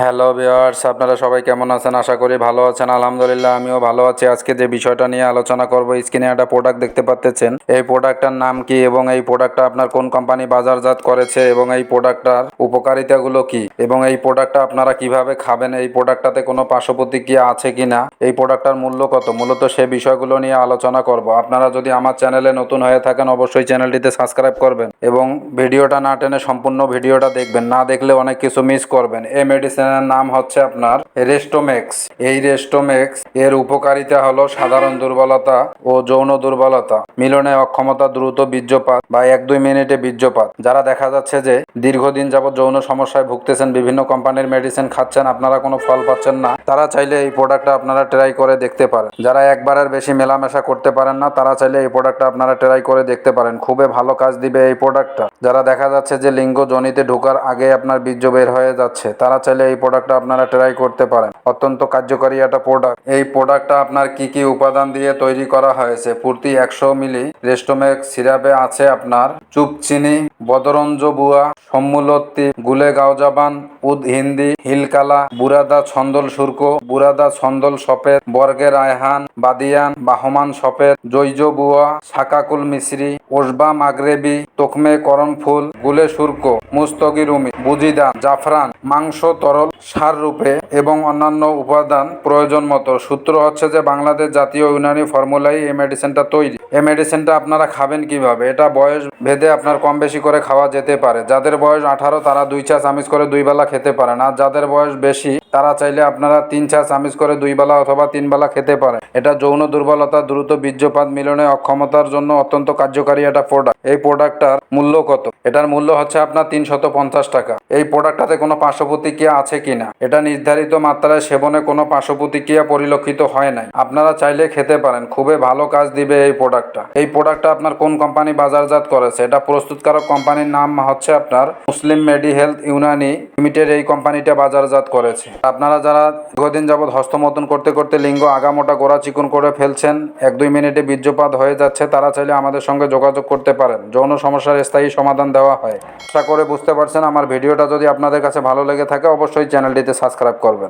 Hello viewers আপনারা সবাই কেমন আছেন? আশা করি ভালো আছেন। আলহামদুলিল্লাহ, আমিও ভালো আছি। আজকে যে বিষয়টা নিয়ে আলোচনা করব স্ক্রিনে একটা প্রোডাক্ট দেখতে পাচ্ছেন। এই প্রোডাক্টটার নাম কি এবং এই প্রোডাক্টটা আপনার কোন কোম্পানি বাজারজাত করেছে এবং এই প্রোডাক্টটার উপকারিতাগুলো কি? এবং এই প্রোডাক্টটা আপনারা কীভাবে খাবেন? এই প্রোডাক্টটাতে কোনো পার্শ্ব প্রতিক্রিয়া আছে কিনা? এই প্রোডাক্টটার মূল্য কত? মূলত সে বিষয়গুলো নিয়ে আলোচনা করব। আপনারা যদি আমার চ্যানেলে নতুন হয়ে থাকেন, অবশ্যই চ্যানেলটিতে সাবস্ক্রাইব করবেন এবং ভিডিওটা না টেনে সম্পূর্ণ ভিডিওটা দেখবেন। না দেখলে অনেক কিছু মিস করবেন। এই মেডিসিনের নাম হচ্ছে আপনার রেস্টোমেক্স। এই রেস্টোমেক্স এর উপকারিতা হলো সাধারণ দুর্বলতা ও যৌন দুর্বলতা, মিলনে অক্ষমতা দ্রুত বীর্যপাত বা এক দুই মিনিটে বীর্যপাত। যারা দেখা যাচ্ছে যে দীর্ঘদিন যাবত যৌন সমস্যায় ভুগতেছেন, বিভিন্ন কোম্পানির মেডিসিন খাচ্ছেন, আপনারা কোনো ফল পাচ্ছেন না, তারা চাইলে এই প্রোডাক্টটা আপনারা ট্রাই করে দেখতে পারেন। যারা একবারের বেশি মেলামেশা করতে পারেন না, তারা চাইলে এই প্রোডাক্টটা আপনারা ট্রাই করে দেখতে পারেন। খুবই ভালো কাজ দিবে এই প্রোডাক্টটা যারা দেখা যাচ্ছে যে লিঙ্গ জনিতে ঢোকার আগে আপনার বীর্য বের হয়ে যাচ্ছে, তারা চাইলে এই প্রোডাক্টটা আপনারা ট্রাই করতে পারেন। অত্যন্ত কার্যকরী একটা প্রোডাক্ট এই প্রোডাক্টটা আপনার কি কি উপাদান দিয়ে তৈরি করা হয়েছে? প্রতি একশো মিলি রেস্টোমেক সিরাপে আছে আপনার চুপচিনি বদরঞ্জ বুয়া, সম্মুলত্তি গুলে গাওজাবান উদ হিন্দি, হিলকালা, বুরাদা ছন্দল সুরকো, বুরাদা ছন্দল সফেদ বর্গের আয়হান বাদিয়ান, বাহমান সফেদ জৈজ বুয়া, সাকাকুল মিশ্রি, ওসবা মাগরেবি, তোকমে করণ ফুল, গুলে সুরকো মুস্তগি রুমি বুজিদান, জাফরান, মাংস তরল, সার রূপে এবং অন্যান্য উপাদান প্রয়োজন মতো। সূত্র হচ্ছে যে বাংলাদেশ জাতীয় ইউনানি ফর্মুলাই এই মেডিসিনটা তৈরি। এই মেডিসিনটা আপনারা খাবেন কীভাবে? এটা বয়স ভেদে আপনার কম বেশি করে খাওয়া যেতে পারে। যাদের বয়স আঠারো, তারা দুই চা চামিচ করে দুই বেলা খেতে পারেন আর যাদের বয়স বেশি তারা চাইলে আপনারা তিন চা চামিচ করে দুই বেলা অথবা তিন বেলা খেতে পারেন এটা যৌন দুর্বলতা, দ্রুত বীর্যপাত, মিলনে অক্ষমতার জন্য অত্যন্ত কার্যকারী একটা প্রোডাক্ট এই প্রোডাক্টটার মূল্য কত? এটার মূল্য হচ্ছে আপনার তিনশত পঞ্চাশ টাকা। এই প্রোডাক্টটাতে কোনো পার্শ্ব প্রতিক্রিয়া আছে কিনা? এটা নির্ধারিত মাত্রায় সেবনে কোনো পার্শ্ব প্রতিক্রিয়া পরিলক্ষিত হয় নাই। আপনারা চাইলে খেতে পারেন। খুবই ভালো কাজ দিবে এই প্রোডাক্টটা এই প্রোডাক্টটা আপনার কোন কোম্পানি বাজারজাত করেছে? এটা প্রস্তুতকারক কোম্পানির নাম হচ্ছে আপনার মুসলিম মেডি হেলথ ইউনানি লিমিটেড এই কোম্পানিটা বাজারজাত করেছে। আপনারা যারা দীর্ঘদিন যাবৎ হস্তমতন করতে করতে লিঙ্গ আগামোটা গোড়া চিকুন করে ফেলছেন, এক দুই মিনিটে বীর্যপাত হয়ে যাচ্ছে, তারা চাইলে আমাদের সঙ্গে যোগাযোগ করতে পারেন। যৌন সমস্যার স্থায়ী সমাধান দেওয়া হয়। আশা করে বুঝতে পারছেন, আমার ভিডিওটা যদি আপনাদের কাছে ভালো লেগে থাকে, অবশ্যই চ্যানেলটিতে সাবস্ক্রাইব করবেন।